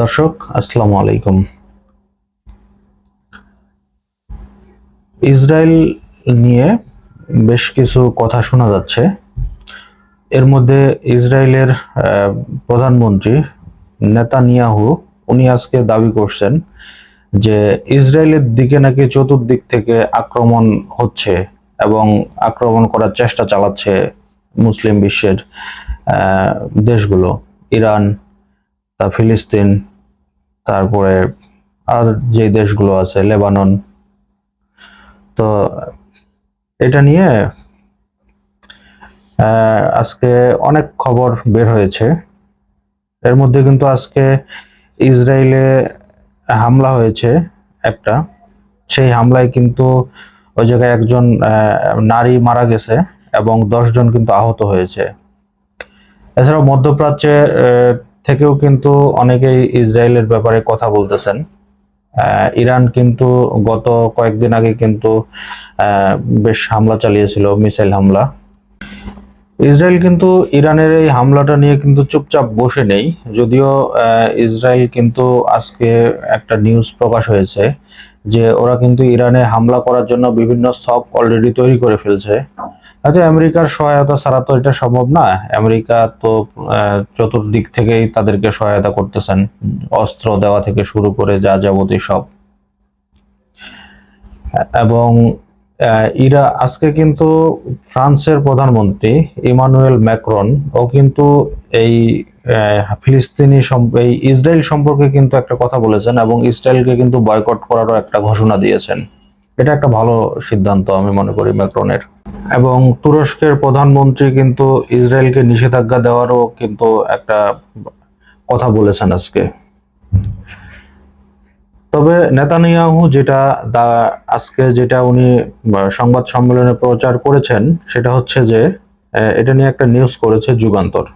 দর্শক, আসসালামু আলাইকুম। ইসরায়েল নিয়ে বেশ কিছু কথা শোনা যাচ্ছে। এর মধ্যে ইসরায়েলের প্রধানমন্ত্রী নেতানিয়াহু, উনি আজকে দাবি করছেন যে ইসরায়েলের দিকে নাকি চতুর্দিক থেকে আক্রমণ হচ্ছে এবং আক্রমণ করার চেষ্টা চালাচ্ছে মুসলিম বিশ্বের দেশগুলো, ইরান, তা ফিলিস্তিন তারপরে আর যে দেশগুলো আছে, লেবানন। তো এটা নিয়ে আজকে অনেক খবর বের হয়েছে। এর মধ্যে কিন্তু আজকে ইসরায়েলে হামলা হয়েছে একটা। সেই হামলায় কিন্তু ওই জায়গায় একজন নারী মারা গেছে এবং দশজন কিন্তু আহত হয়েছে। এছাড়াও মধ্যপ্রাচ্যে থেকেও কিন্তু অনেকেই ইসরায়েলের ব্যাপারে কথা বলতেছেন। ইরান কিন্তু গত কয়েকদিন আগে কিন্তু বেশ হামলা চালিয়েছিল, মিসাইল হামলা। ইসরায়েল কিন্তু ইরানের এই হামলাটা নিয়ে কিন্তু চুপচাপ বসে নেই। যদিও ইসরায়েল কিন্তু আজকে একটা নিউজ প্রকাশ হয়েছে যে ওরা কিন্তু ইরানে হামলা করার জন্য বিভিন্ন সক অলরেডি তৈরি করে ফেলছে। হয়তো আমেরিকার সহায়তা ছাড়া তো এটা সম্ভব না। আমেরিকা তো চতুর্দিক থেকেই তাদেরকে সহায়তা করতেছেন, অস্ত্র দেওয়া থেকে শুরু করে যা যাবতীয় সব। এবং ইরা আজকে কিন্তু ফ্রান্সের প্রধানমন্ত্রী ইমানুয়েল ম্যাক্রন, ও কিন্তু এই ফিলিস্তিনি এই ইসরায়েল সম্পর্কে কিন্তু একটা কথা বলেছেন এবং ইসরায়েলকে কিন্তু বয়কট করারও একটা ঘোষণা দিয়েছেন। এটা একটা ভালো সিদ্ধান্ত আমি মনে করি ম্যাক্রনের। এবং তুরস্কের প্রধানমন্ত্রী কিন্তু ইসরায়েলকে নিষেধাজ্ঞা দেওয়ারও কিন্তু একটা কথা বলেছেন আজকে। তবে নেতানিয়াহু যেটা আজকে যেটা উনি সংবাদ সম্মেলনে প্রচার করেছেন, সেটা হচ্ছে যে এটা নিয়ে একটা নিউজ করেছে যুগান্তর।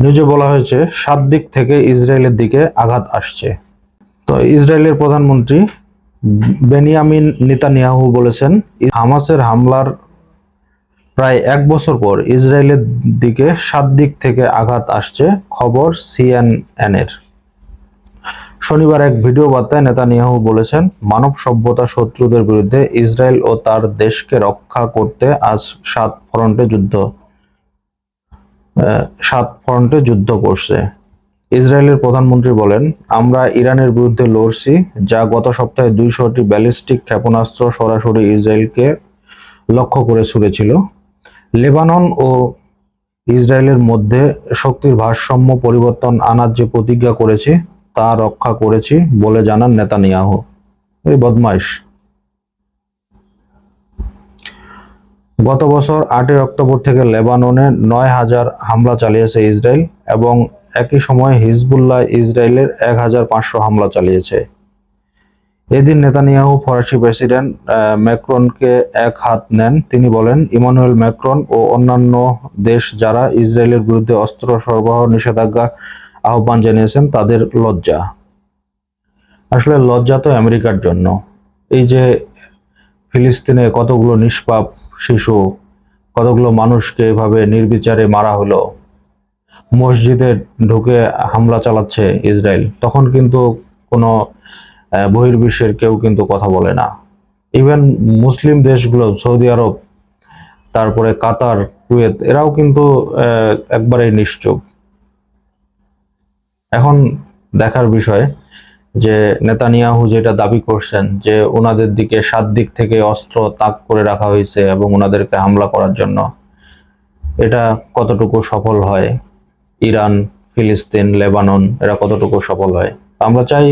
নিউজে বলা হয়েছে, সাত দিক থেকে ইসরায়েলের দিকে আঘাত আসছে। তো ইসরায়েলের প্রধানমন্ত্রী বেনিয়ামিন নেতানিয়াহু বলেছেন, হামাসের হামলার প্রায় এক বছর পর ইসরায়েলের দিকে সাত দিক থেকে আঘাত আসছে, খবর সিএনএন এর শনিবার এক ভিডিও বার্তায় নেতানিয়াহু বলেছেন, মানব সভ্যতা শত্রুদের বিরুদ্ধে ইসরায়েল ও তার দেশকে রক্ষা করতে আজ সাত ফ্রন্টে যুদ্ধ সাত ফ্রন্টে যুদ্ধ করছে। ইসরায়েলের প্রধানমন্ত্রী বলেন, আমরা ইরানের বিরুদ্ধে লড়ছি, যা গত সপ্তাহে দুইশোটি ব্যালিস্টিক ক্ষেপণাস্ত্র সরাসরি ইসরায়েলকে লক্ষ্য করে ছুড়েছিল। লেবানন ও ইসরায়েলের মধ্যে শক্তির ভারসাম্য পরিবর্তন আনার যে প্রতিজ্ঞা করেছি, তা রক্ষা করেছি বলে জানান নেতানিয়াহু। এই বদমাইশ। গত বছর আটই অক্টোবর থেকে লেবাননে নয় হাজার হামলা চালিয়েছে ইসরায়েল এবং একই সময় হিজবুল্লাহ ইসরায়েলের এক হাজার পাঁচশো হামলা চালিয়েছে। এদিন নেতানিয়াহু ফরাসি প্রেসিডেন্ট ম্যাক্রনকে এক হাত নেন। তিনি বলেন, ইমানুয়েল ম্যাক্রন ও অন্যান্য দেশ যারা ইসরায়েলের বিরুদ্ধে অস্ত্র সরবরাহ নিষেধাজ্ঞা আহ্বান জানিয়েছেন, তাদের লজ্জা। আসলে লজ্জা তো আমেরিকার জন্য। এই যে ফিলিস্তিনে কতগুলো নিষ্পাপ শিশু, কতগুলো মানুষকে এভাবে নির্বিচারে মারা হলো, মসজিদে ঢুকে হামলা চালাচ্ছে ইসরায়েল, তখন কিন্তু কোনো বহির্বিশ্বের কেউ কিন্তু কথা বলে না। ইভেন মুসলিম দেশগুলো সৌদি আরব তারপরে কাতার কুয়েত এরাও কিন্তু আহ, একবারেই নিশ্চুপ। এখন দেখার বিষয় যে নেতানিয়াহু যেটা দাবি করছেন যে ওনাদের দিকে সাত দিক থেকে অস্ত্র তাক করে রাখা হয়েছে এবং ওনাদেরকে হামলা করার জন্য এটা কতটুকু সফল হয়? ইরান ফিলিস্তিন লেবানন এরা কতটুকু সফল হয়? আমরা চাই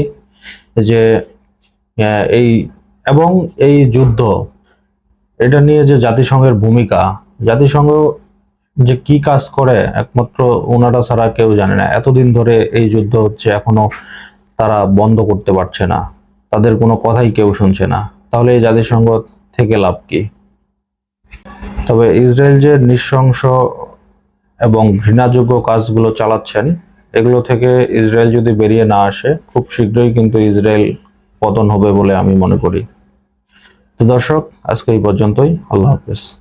যে এই, এবং এই যুদ্ধ, এটা নিয়ে যে জাতিসংঘের ভূমিকা, জাতিসংঘ যে কি কাজ করে, একমাত্র ওনারা ছাড়া কেউ জানে না। এতদিন ধরে এই যুদ্ধ হচ্ছে, এখনও তারা বন্ধ করতে পারছে না। তাদের কোনো কথাই কেউ শুনছে না। তাহলে এই জাতিসংঘ থেকে লাভ কি? তবে ইসরায়েল যে নৃশংস এবং ঘৃণাযোগ্য কাজগুলো চালাচ্ছেন এগুলো থেকে ইসরায়েল যদি বেরিয়ে না আসে, খুব শীঘ্রই কিন্তু ইসরায়েল পতন হবে বলে আমি মনে করি। তো দর্শক, আজকে এই পর্যন্তই। আল্লাহ হাফেজ।